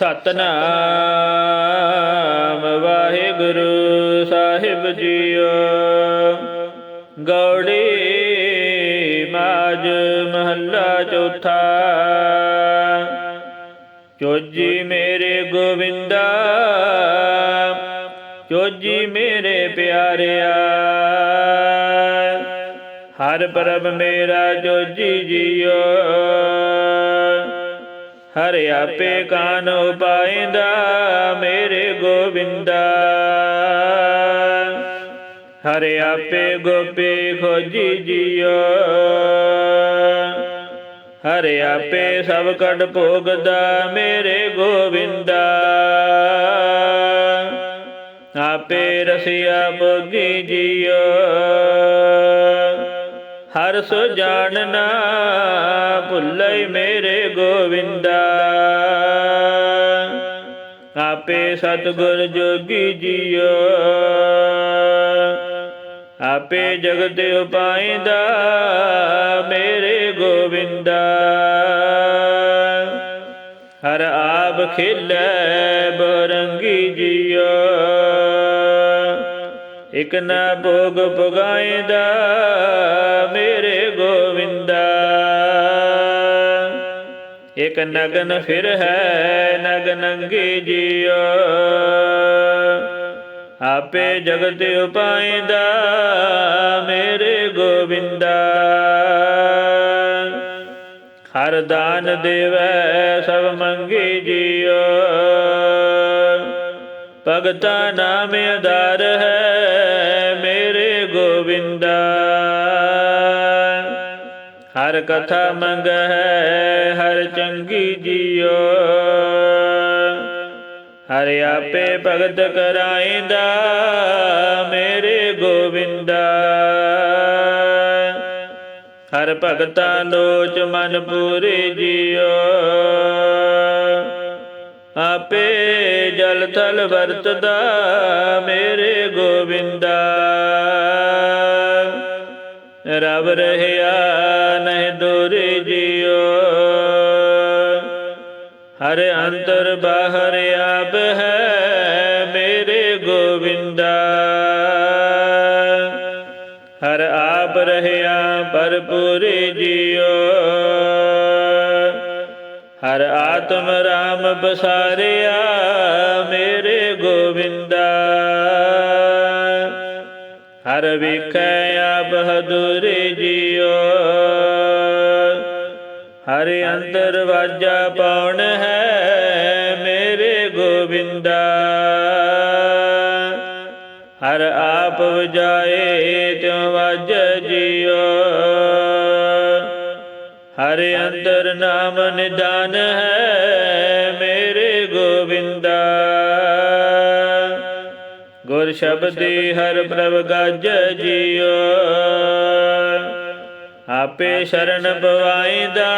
ਸਤਨਾਮ ਵਾਹਿਗੁਰੂ ਸਾਹਿਬ ਜੀਓ। ਗੌੜੀ ਮਾਜ ਮਹੱਲਾ ਚੌਥਾ। ਚੋਜੀ ਮੇਰੇ ਗੋਵਿੰਦਾ, ਚੋਜੀ ਮੇਰੇ ਪਿਆਰਿਆ। ਹਰ ਪ੍ਰਭ ਮੇਰਾ ਚੋਜੀ ਜੀਓ। ਹਰ ਆਪੇ ਕਾਨ ਉਪਾਇੰਦਾ ਮੇਰੇ ਗੋਬਿੰਦਾ ਹਰ ਆਪੇ ਗੋਪੀ ਖੋਜੀ ਜੀਓ ਹਰ ਆਪੇ ਸਭ ਕੜ ਭੋਗਦਾ, ਮੇਰੇ ਗੋਬਿੰਦਾ ਆਪੇ ਰਸਿਆ ਭੋਗੀ ਜੀਓ ਹਰ ਸੋ ਜਾਣਨਾ ਭੁੱਲੈ ਮੇਰੇ ਗੋਵਿੰਦਾ। ਆਪੇ ਸਤਿਗੁਰ ਜੋਗੀ ਜੀਓ। ਆਪੇ ਜਗਤ ਉਪਾਇੰਦਾ ਮੇਰੇ ਗੋਵਿੰਦਾ। ਹਰ ਆਪ ਖਿਲੈ ਬਰੰਗੀ ਜੀਓ। ਇਕ ਨਾ ਭੋਗ ਪੁਗਾਇਂਦਾ ਮੇਰੇ ਗੋਵਿੰਦਾ। ਇਕ ਨਗਨ ਫਿਰ ਹੈ ਨਗਨੰਗੀ ਜੀਓ। ਆਪੇ ਜਗਤ ਉਪਾਇਂਦਾ ਮੇਰੇ ਗੋਵਿੰਦਾ। ਹਰ ਦਾਨ ਦੇਵੈ, ਸਭ ਮੰਗੀ ਜੀਓ। ਭਗਤਾ ਨਾਮ ਆਧਾਰ ਹੈ ਹਰ ਕਥਾ ਮੰਗ ਹੈ ਹਰ ਚੰਗੀ ਜੀਓ। ਹਰ ਆਪੇ ਭਗਤ ਕਰਾਇੰਦਾ ਮੇਰੇ ਗੋਵਿੰਦਾ। ਹਰ ਭਗਤਾਂ ਲੋਚ ਮਨ ਪੂਰੇ ਜੀਓ। ਆਪੇ ਜਲ ਥਲ ਵਰਤਦਾ, ਮੇਰੇ ਗੋਵਿੰਦਾ। ਰਵ ਰਹਿਆ, ਨਹਿ ਦੂਰੇ ਜੀਓ ਹਰ ਅੰਤਰ ਬਾਹਰ ਆਪ ਹੈ ਮੇਰੇ ਗੋਵਿੰਦਾ। ਹਰ ਆਪ ਰਹਿਆ, ਭਰਪੂਰ ਜੀਓ ਹਰ ਆਤਮ ਰਾਮ ਬਸਾਰਿਆ ਮੇਰੇ ਗੋਵਿੰਦਾ। ਵਿਖੈ ਆਪ ਹਦੁਰ ਜੀਓ। ਹਰ ਅੰਤਰ ਵਾਜਾ ਪਾਉਣ ਹੈ ਮੇਰੇ ਗੋਬਿੰਦਾ। ਹਰ ਆਪ ਵਜਾਏ ਤਿਉ ਵਾਜ ਜੀਓ। ਹਰ ਅੰਤਰ ਨਾਮ ਨਿਦਾਨ ਹੈ ਮੇਰੇ ਗੋਬਿੰਦਾ। ਗੁਰ ਸ਼ਬਦੀ ਹਰ ਪ੍ਰਭ ਗਜ ਜੀਓ। ਆਪੇ ਸ਼ਰਨ ਪਵਾਇਦਾ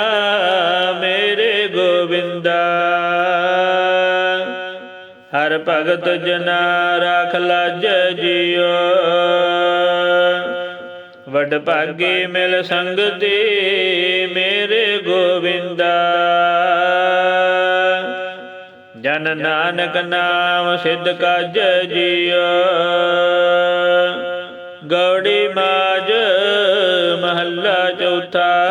ਮੇਰੇ ਗੋਬਿੰਦਾ। ਹਰ ਭਗਤ ਜਨਾ ਰਾਖ ਲਾਜ ਜੀਓ। ਵਡ ਭਾਗੇ ਮਿਲ ਸੰਗਤੀ ਜਨ ਨਾਨਕ ਨਾਮ ਸਿੱਧ ਕਾਜ ਜੀਓ। ਗੌੜੀ ਮਾਜ ਮਹੱਲਾ ਚੌਥਾ।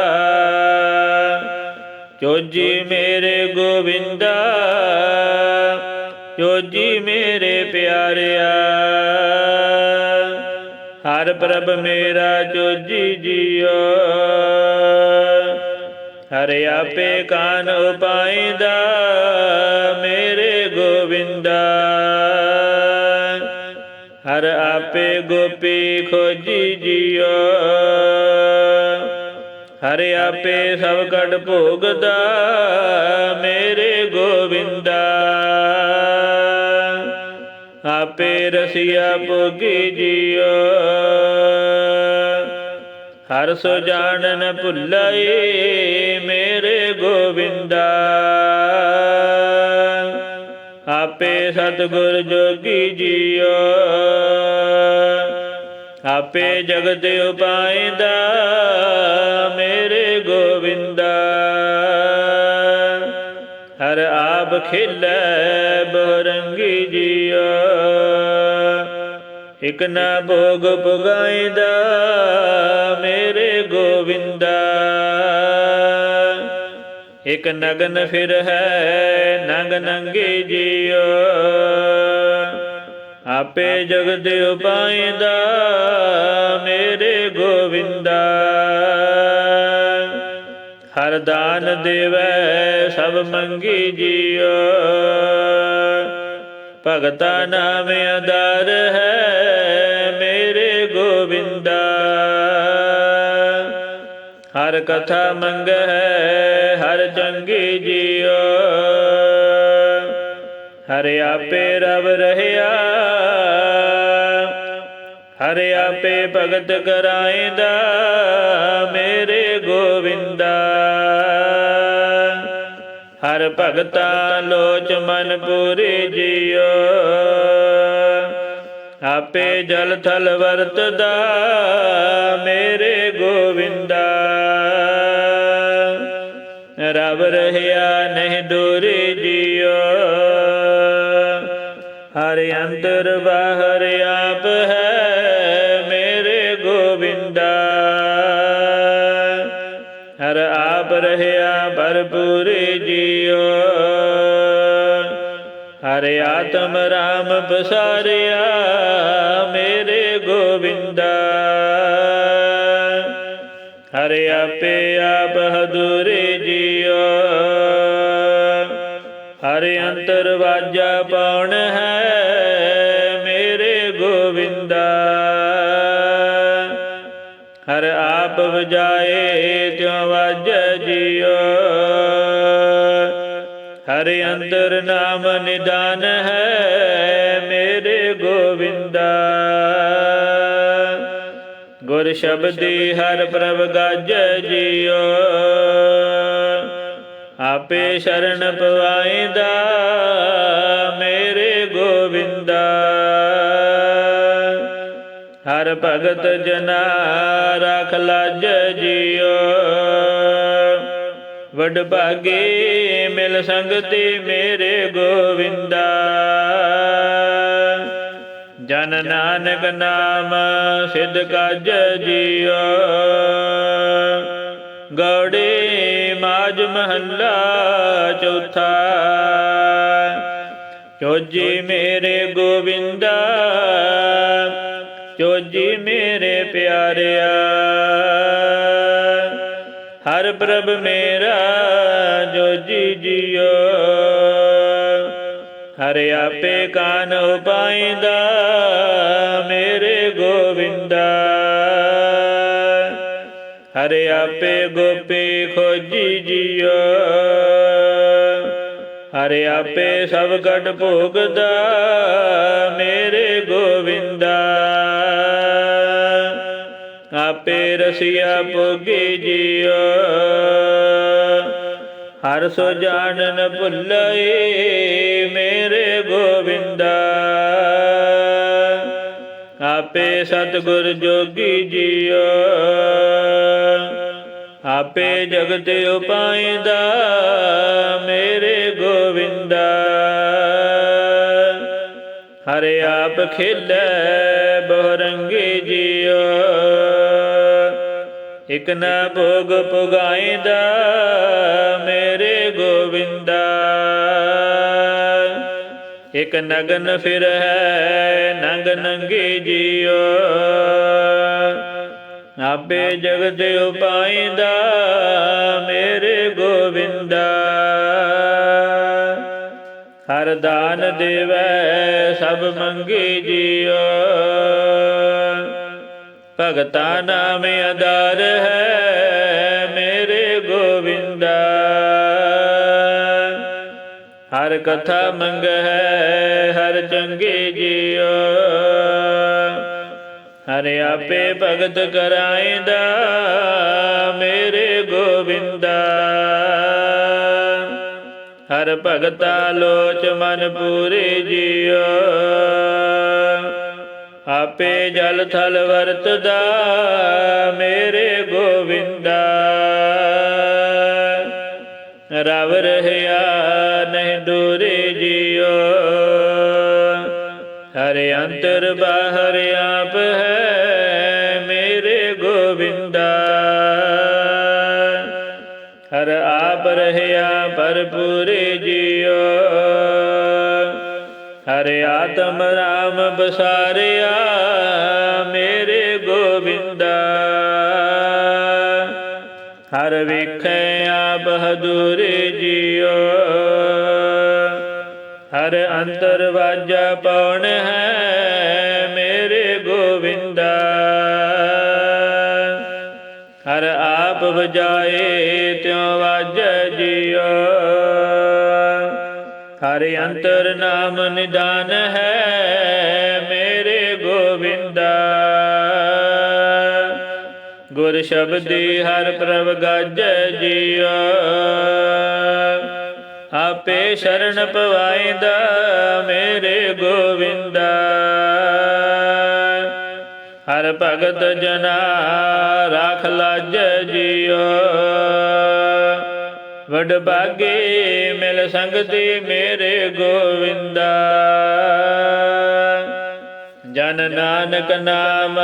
ਚੋਜੀ ਮੇਰੇ ਗੋਵਿੰਦਾ। ਚੋਜੀ ਮੇਰੇ ਪਿਆਰਿਆ। ਹਰ ਪ੍ਰਭ ਮੇਰਾ ਚੋਜੀ ਜੀਓ। ਹਰ ਆਪੇ ਕਾਨ ਉਪਾਇਦਾ। ਮੇਰੇ ਗੋਵਿੰਦਾ ਹਰ ਆਪੇ ਗੋਪੀ ਖੋਜੀ ਜੀਓ ਹਰ ਆਪੇ ਸਭ ਕੜ ਭੋਗਦਾ ਮੇਰੇ ਗੋਵਿੰਦਾ ਆਪੇ ਰਸਿਆ ਭੋਗੀ ਜੀਓ ਹਰ ਸੋ ਜਾਣਨ ਭੁੱਲਈ ਮੇਰੇ ਗੋਵਿੰਦਾ ਆਪੇ ਸਤਿਗੁਰ ਜੋਗੀ ਜੀਓ। ਆਪੇ ਜਗਤ ਉਪਾਇਦਾ ਮੇਰੇ ਗੋਵਿੰਦਾ। ਹਰ ਆਪ ਆਪ ਖੇਲੈ ਬਹਰੰਗੀ ਜੀਆ ਇਕ ਨਾ ਭੋਗ ਪੁਗਾਇਦਾ ਮੇਰੇ ਗੋਵਿੰਦਾ। ਇਕ ਨਗਨ ਫਿਰ ਹੈ, ਨੰਗ ਨੰਗੀ ਜੀਓ ਆਪੇ ਜਗਤ ਉਪਾਇਦਾ, ਮੇਰੇ ਗੋਵਿੰਦਾ। ਹਰ ਦਾਨ ਦੇਵੈ, ਸਭ ਮੰਗੀ ਜੀਓ ਭਗਤਾ ਨਾਮ ਆਧਾਰ ਹੈ, ਮੇਰੇ ਗੋਵਿੰਦਾ। ਹਰ ਕਥਾ ਮੰਗੈ ਹਰ ਚੰਗੀ ਜੀਓ। ਹਰਿ ਆਪੇ ਰਵ ਰਹਿਆ, ਹਰਿ ਆਪੇ ਭਗਤ ਕਰਾਇਦਾ, ਮੇਰੇ ਗੋਵਿੰਦਾ। ਹਰ ਭਗਤਾ ਲੋਚ ਮਨ ਪੂਰੀ ਜੀਓ। ਆਪੇ ਜਲ ਥਲ ਵਰਤਦਾ, ਮੇਰੇ ਗੋਵਿੰਦਾ। ਰਬ ਰਹਿਆ ਨਹੀਂ ਦੂਰੀ ਜੀਓ। ਹਰਿ ਅੰਦਰ ਬਾਹਰ ਆਪ ਹੈ ਮੇਰੇ ਗੋਵਿੰਦਾ। ਹਰ ਆਪ ਰਹਿਆ ਭਰਪੂਰੀ ਜੀਓ। ਹਰਿ ਆਤਮ ਰਾਮ ਪਸਾਰਿਆ ਮੇਰੇ ਗੋਵਿੰਦਾ। ਹਰਿ ਆਪੇ ਆਪ ਹਦੂਰੀ ਜੀਓ। ਹਰਿ ਅੰਤਰ ਵਾਜਾ ਪਾਉਣ ਹੈ ਮੇਰੇ ਗੋਵਿੰਦਾ। ਹਰ ਆਪ ਵਜਾਏ ਤਿਉ ਵਾਜ ਜੀਓ। ਹਰਿ ਅੰਦਰ ਨਾਮ ਨਿਦਾਨ ਹੈ ਮੇਰੇ ਗੋਵਿੰਦਾ। ਗੁਰ ਸ਼ਬਦੀ ਹਰ ਪ੍ਰਭ ਗਾਜ ਜੀਓ ਆਪੇ ਸ਼ਰਨ ਪਵਾਇਦਾ ਮੇਰੇ ਗੋਵਿੰਦਾ। ਹਰ ਭਗਤ ਜਨਾ ਰਖ ਲਾਜ ਜੀਓ ਵਡ ਭਾਗੇ ਮਿਲ ਸੰਗਤੀ ਮੇਰੇ ਗੋਵਿੰਦਾ। ਜਨ ਨਾਨਕ ਨਾਮ ਸਿਧ ਕਾਜ ਜੀਓ। ਗੌੜੇ ਮਾਜ ਮਹੱਲਾ ਚੌਥਾ। ਚੋਜੀ ਮੇਰੇ ਗੋਵਿੰਦਾ। ਚੋਜੀ ਮੇਰੇ ਪਿਆਰਿਆ। ਹਰ ਪ੍ਰਭ ਮੇਰਾ ਜੋਜੀ ਜੀਓ। ਹਰਿ ਆਪੇ ਕਾਨ ਉਪਾਇਦਾ, ਮੇਰੇ ਗੋਵਿੰਦਾ। ਹਰਿ ਆਪੇ ਗੋਪੀ ਖੋਜੀ ਜੀਓ। ਹਰਿ ਆਪੇ ਸਭ ਕਟ ਭੋਗਦਾ, ਮੇਰੇ ਗੋਵਿੰਦਾ। ਆਪੇ ਰਸਿਆ ਭੋਗੀ ਜੀਓ। ਹਰ ਸੋ ਜਾਣਨ ਭੁੱਲਏ ਮੇਰੇ ਗੋਵਿੰਦਾ। ਆਪੇ ਸਤਿਗੁਰ ਜੋਗੀ ਜੀਓ। ਆਪੇ ਜਗਤ ਉਪਾਇਦਾ ਮੇਰੇ ਗੋਵਿੰਦਾ। ਹਰੇ ਆਪ ਖੇਲੈ ਬਹੁਰੰਗੀ ਜੀਓ। ਇਕ ਨਾ ਭੋਗ ਪੁਗਾਇਦਾ, ਮੇਰੇ ਗੋਵਿੰਦਾ। ਇਕ ਨਗਨ ਫਿਰ ਹੈ, ਨੰਗ ਨੰਗੀ ਜੀਓ। ਆਪੇ ਜਗਤ ਉਪਾਇਦਾ, ਮੇਰੇ ਗੋਵਿੰਦਾ। ਹਰ ਦਾਨ ਦੇਵੈ, ਸਭ ਮੰਗੀ ਜੀਓ। ਭਗਤਾ ਨਾਮ ਆਧਾਰ ਹੈ, ਮੇਰੇ ਗੋਵਿੰਦਾ। ਹਰ ਕਥਾ ਮੰਗ ਹੈ, ਹਰ ਚੰਗੇ ਜੀਓ। ਹਰਿ ਆਪੇ ਭਗਤ ਕਰਾਇਦਾ ਮੇਰੇ ਗੋਵਿੰਦਾ। ਹਰ ਭਗਤਾ ਲੋਚ ਮਨ ਪੂਰੇ ਜੀਓ। ਆਪੇ ਜਲ ਥਲ ਵਰਤਦਾ ਮੇਰੇ ਗੋਵਿੰਦਾ। ਰਵ ਰਹਿਆ ਨਹੀਂ ਦੂਰੇ ਜਿਉ ਹਰੇ ਅੰਤਰ ਬਾਹਰ ਆਪ ਹੈ ਮੇਰੇ ਗੋਬਿੰਦਾ ਹਰ ਆਪ ਰਹਿਆ ਭਰਪੂਰੇ ਜਿਉ ਹਰਿ ਆਤਮ ਰਾਮ ਬਸਾਰਿਆ ਮੇਰੇ ਗੋਬਿੰਦਾ। ਹਰ ਵੇਖੈ ਆਪ ਹਦੂਰੇ ਜੀਓ। ਹਰ ਅੰਤਰ ਵਾਜਾ ਪਉਣ ਹੈ ਮੇਰੇ ਗੋਬਿੰਦਾ। ਹਰ ਆਪ ਵਜਾਏ ਤਿਉ ਵਾਜੈ ਜੀਓ। ਹਰ ਅੰਤਰ ਨਾਮ ਨਿਦਾਨ ਹੈ ਮੇਰੇ ਗੋਬਿੰਦਾ ਗੁਰ ਸ਼ਬਦੀ ਹਰ ਪ੍ਰਭ ਗਾਜੈ ਜਿਉ ਆਪੇ ਸ਼ਰਨ ਪਵਾਇਂਦਾ ਮੇਰੇ ਗੋਵਿੰਦਾ। ਹਰ ਭਗਤ ਜਨਾ ਰਾਖ ਲਾਜ ਜਿਉ ਵਡਬਾਗੇ ਮਿਲ ਸੰਗਤੀ ਮੇਰੇ ਗੋਵਿੰਦਾ। ਜਨ ਨਾਨਕ ਨਾਮ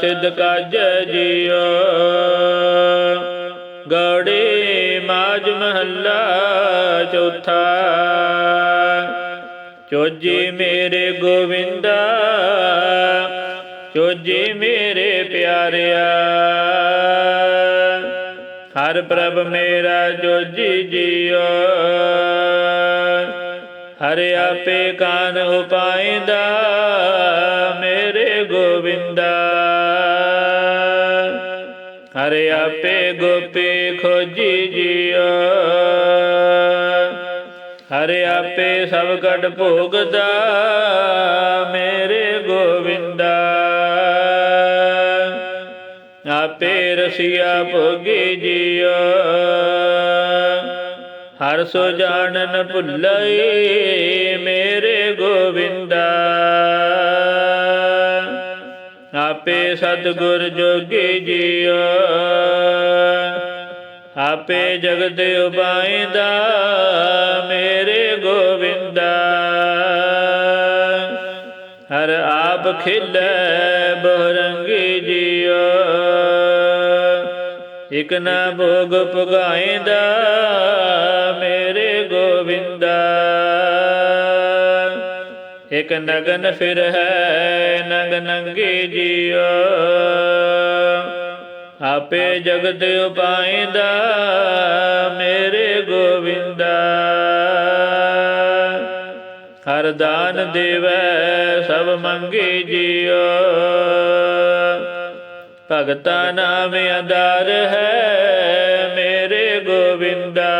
ਸਿਧ ਕਾਜ ਜਿਉ ਗੌੜੀ ਮਾਜ ਮਹੱਲਾ ਚੌਥਾ। ਚੋਜੀ ਮੇਰੇ ਗੋਵਿੰਦਾ, ਚੋਜੀ ਮੇਰੇ ਪਿਆਰਿਆ। ਹਰ ਪ੍ਰਭ ਮੇਰਾ ਜੋਜੀ ਜੀਓ। ਹਰ ਆਪੇ ਕਾਨ ਉਪਾਇਂਦਾ, ਮੇਰੇ ਗੋਵਿੰਦਾ। ਹਰ ਆਪੇ ਗੋਪੀ ਖੋਜੀ ਜਿਉ ਹਰ ਆਪੇ ਸਭ ਕਟ ਭੋਗਦਾ, ਮੇਰੇ ਗੋਵਿੰਦਾ। ਆਪੇ ਰਸੀਆ ਭੋਗੀ ਜਿਉ ਹਰ ਸੋ ਜਾਣਨ ਭੁੱਲਈ ਮੇਰੇ ਗੋਵਿੰਦਾ। ਆਪੇ ਸਤਿਗੁਰ ਜੋਗੀ ਜਿਉ ਆਪੇ ਜਗਤ ਉਪਾਇਂਦਾ ਮੇਰੇ ਗੋਵਿੰਦਾ। ਹਰ ਆਪ ਖਿਲੇ ਬਹਰੰਗੀ ਇਕ ਨਾ ਭੋਗ ਪੁਗਾਇਂਦਾ ਮੇਰੇ ਗੋਵਿੰਦਾ। ਇਕ ਨਗਨ ਫਿਰ ਹੈ, ਨਗ ਨੰਗੀ ਜਿਉ ਆਪੇ ਜਗਤ ਉਪਾਇਂਦਾ, ਮੇਰੇ ਗੋਵਿੰਦਾ। ਹਰ ਦਾਨ ਦੇਵੈ, ਸਭ ਮੰਗੀ ਜਿਉ ਭਗਤਾ ਨਾਮ ਆਧਾਰ ਹੈ ਮੇਰੇ ਗੋਵਿੰਦਾ।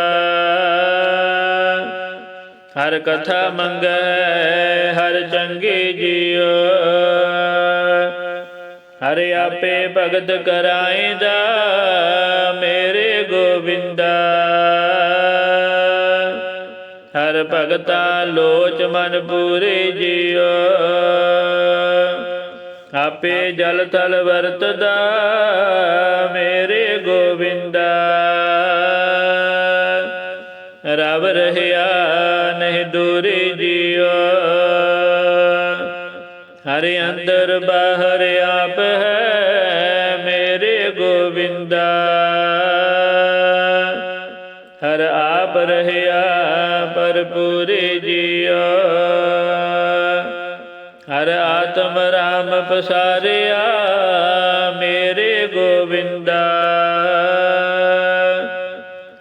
ਹਰ ਕਥਾ ਮੰਗੈ, ਹਰ ਚੰਗੇ ਜਿਉ। ਹਰ ਆਪੇ ਭਗਤ ਕਰਾਇਂਦਾ ਮੇਰੇ ਗੋਵਿੰਦਾ। ਹਰ ਭਗਤਾ ਲੋਚ ਮਨ ਪੂਰੇ ਜਿਉ। ਆਪੇ ਜਲ ਥਲ ਵਰਤਦਾ ਮੇਰੇ ਗੋਵਿੰਦਾ। ਰਵ ਰਹਿਆ ਨਹੀਂ ਦੂਰੀ ਜਿਉ। ਹਰੇ ਅੰਦਰ ਬਾਹਰ ਆਪ ਹੈ ਮੇਰੇ ਗੋਵਿੰਦਾ। ਹਰ ਆਪ ਰਹਿਆ ਪਰਪੂਰੇ ਜਿਉ ਹਰ ਆਤਮ ਰਾਮ ਪਸਾਰਿਆ, ਮੇਰੇ ਗੋਵਿੰਦਾ।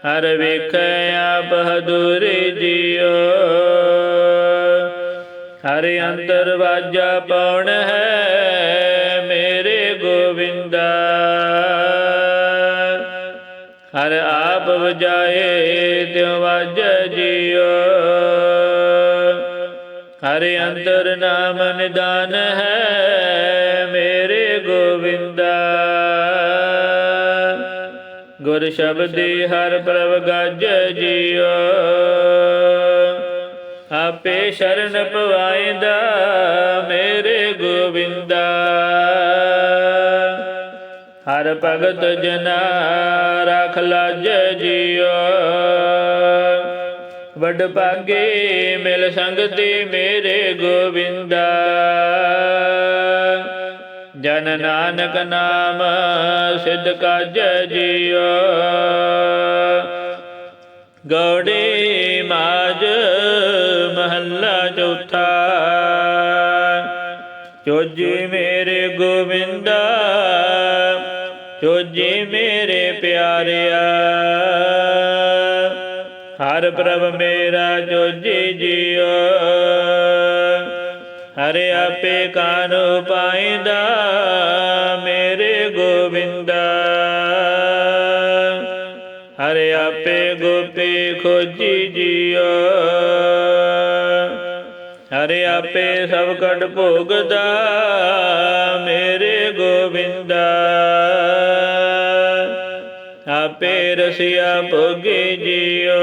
ਹਰ ਵੇਖੈ ਆਪ ਹਦੂਰੇ ਜੀਓ। ਹਰ ਅੰਤਰ ਵਾਜਾ ਪਉਣ ਹੈ, ਮੇਰੇ ਗੋਵਿੰਦਾ। ਹਰ ਆਪ ਵਜਾਏ, ਤਿਉ ਵਾਜੈ ਹਰ ਅੰਤਰ ਨਾਮ ਨਿਦਾਨ ਹੈ, ਮੇਰੇ ਗੋਵਿੰਦਾ। ਗੁਰ ਸ਼ਬਦੀ ਹਰ ਪ੍ਰਭ ਗਜ ਜੀਓ। ਆਪੇ ਸ਼ਰਨ ਪਵਾਇਂਦਾ ਮੇਰੇ ਗੋਵਿੰਦਾ। ਹਰ ਹਰ ਭਗਤ ਜਨਾ, ਰਖ ਲਾਜ ਜੀਓ। ਵੱਡ ਭਾਗੇ ਮਿਲ ਸੰਗਤੀ ਮੇਰੇ ਗੋਬਿੰਦਾ ਜਨ ਨਾਨਕ ਨਾਮ ਸਿਧ ਕਾਜ ਜੀਓ। ਗੌੜੀ ਮਾਜ ਮਹੱਲਾ ਚੌਥਾ। ਚੋਜੀ ਮੇਰੇ ਗੋਬਿੰਦਾ ਚੋਜੀ ਮੇਰੇ ਪਿਆਰਿਆ। ਹਰ ਪ੍ਰਭ ਮੇਰਾ ਚੋਜੀ ਜੀਓ, ਹਰੇ ਆਪੇ ਕਾਨੂ ਪਾਇੰਦਾ, ਮੇਰੇ ਗੋਬਿੰਦਾ। ਹਰੇ ਆਪੇ ਗੋਪੀ ਖੋਜੀ ਜੀਓ, ਹਰੇ ਆਪੇ ਸਭ ਕਟ ਭੋਗਦਾ, ਮੇਰੇ ਗੋਬਿੰਦਾ। ਆਪੇ ਰਸਿਆ ਭੋਗੇ ਜੀਓ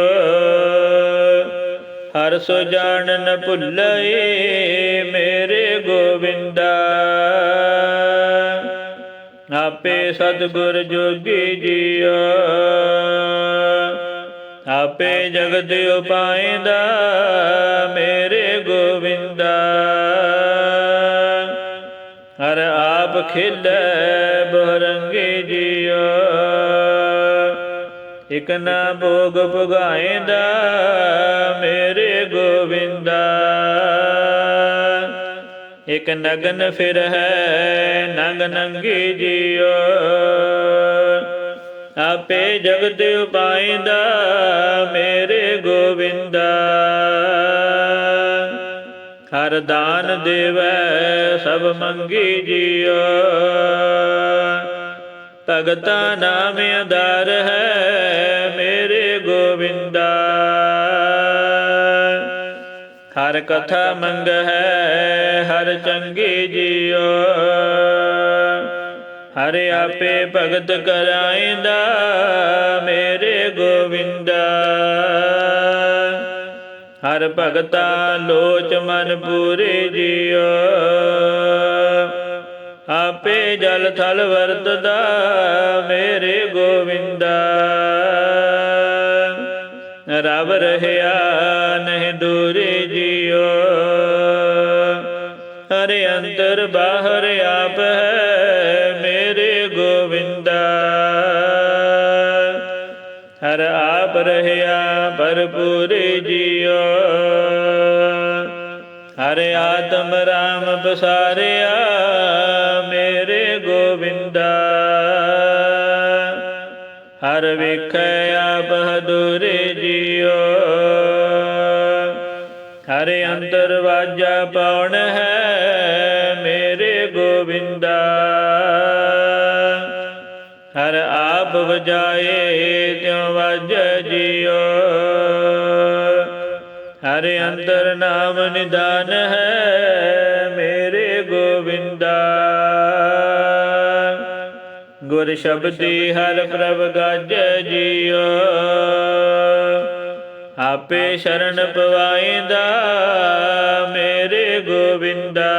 ਹਰ ਸੋ ਜਾਣਨ ਨ ਭੁੱਲਏ ਮੇਰੇ ਗੋਬਿੰਦਾ ਆਪੇ ਸਤਿਗੁਰ ਜੋਗੀ ਜੀਓ। ਆਪੇ ਜਗਤ ਉਪਾਇੰਦਾ ਮੇਰੇ ਗੋਬਿੰਦਾ ਹਰ ਆਪ ਖਿਲੇ ਬਹਰੰਗੇ ਜੀਓ। ਇਕ ਨਾ ਭੋਗ ਭੁਗਾਇਂਦਾ, ਮੇਰੇ ਗੋਬਿੰਦਾ ਇਕ ਨਗਨ ਫਿਰ ਹੈ, ਨੰਗ ਨੰਗੀ ਜੀਓ ਆਪੇ ਜਗਤ ਉਪਾਇਂਦਾ, ਮੇਰੇ ਗੋਬਿੰਦਾ ਹਰ ਦਾਨ ਦੇਵੈ, ਸਭ ਮੰਗੀ ਜੀਓ ਭਗਤਾ ਨਾਮ ਆਧਾਰ ਹੈ, ਮੇਰੇ ਗੋਵਿੰਦਾ। ਹਰ ਕਥਾ ਮੰਗ ਹੈ, ਹਰ ਚੰਗੀ ਜੀਓ। ਹਰ ਆਪੇ ਭਗਤ ਕਰਾਇਂਦਾ ਮੇਰੇ ਗੋਵਿੰਦਾ। ਹਰ ਭਗਤਾ ਲੋਚ ਮਨ ਪੂਰੇ ਜੀਓ। ਆਪੇ ਜਲ ਥਲ ਵਰਤਦਾ, ਮੇਰੇ ਗੋਬਿੰਦਾ ਰਵ ਰਹਿਆ ਨਹੀਂ ਦੂਰੇ ਜੀਓ ਹਰੇ ਅੰਦਰ ਬਾਹਰ ਆਪ ਹੈ ਮੇਰੇ ਗੋਵਿੰਦਾ। ਹਰ ਆਪ ਰਹਿਆ ਭਰਪੂਰੇ ਜੀਓ ਹਰ ਆਤਮ ਰਾਮ ਬਸਾਰਿਆ ਮੇਰੇ ਗੋਬਿੰਦਾ ਹਰ ਵੇਖੈ ਆਪ ਹਦੂਰੇ ਜੀਓ ਹਰ ਅੰਤਰ ਵਾਜਾ ਪਾਉਣ ਹੈ ਮੇਰੇ ਗੋਬਿੰਦਾ ਹਰ ਆਪ ਵਜਾਏ ਤਿਉ ਵਾਜ ਜੀਓ ਹਰ ਅੰਦਰ ਨਾਮ ਨਿਦਾਨ ਹੈ ਸ਼ਬਦੀ ਹਰ ਪ੍ਰਭ ਗਜ ਜੀਓ। ਆਪੇ ਸ਼ਰਨ ਪਵਾਇਂਦਾ ਮੇਰੇ ਗੋਬਿੰਦਾ।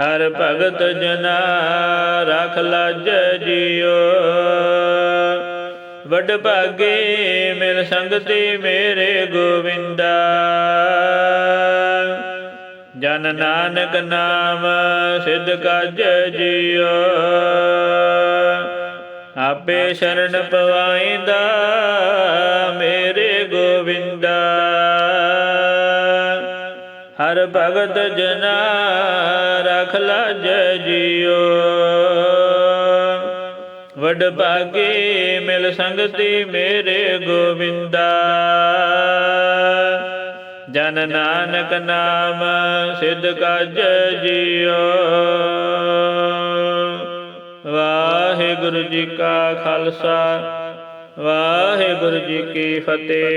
ਹਰ ਭਗਤ ਜਨਾ ਰਖ ਲਾਜ ਜੀਓ। ਵੱਡ ਭਾਗੇ ਮਿਲ ਸੰਗਤੀ ਮੇਰੇ ਗੋਬਿੰਦਾ। ਜਨ ਨਾਨਕ ਨਾਮ ਸਿਧ ਕਾਜ ਜੀਓ। ਆਪੇ ਸ਼ਰਨ ਪਵਾਇਂਦਾ ਮੇਰੇ ਗੋਬਿੰਦਾ ਹਰ ਭਗਤ ਜਨਾ ਰਖ ਲਾਜ ਜੀਓ। ਵੱਡ ਭਾਗੇ ਮਿਲ ਸੰਗਤੀ ਮੇਰੇ ਗੋਬਿੰਦਾ ਜਨ ਨਾਨਕ ਨਾਮ ਸਿਧ ਕਾਜ ਜੀਓ। ਵਾਹਿਗੁਰੂ ਜੀ ਕਾ ਖਾਲਸਾ ਵਾਹਿਗੁਰੂ ਜੀ ਕੀ ਫਤਿਹ।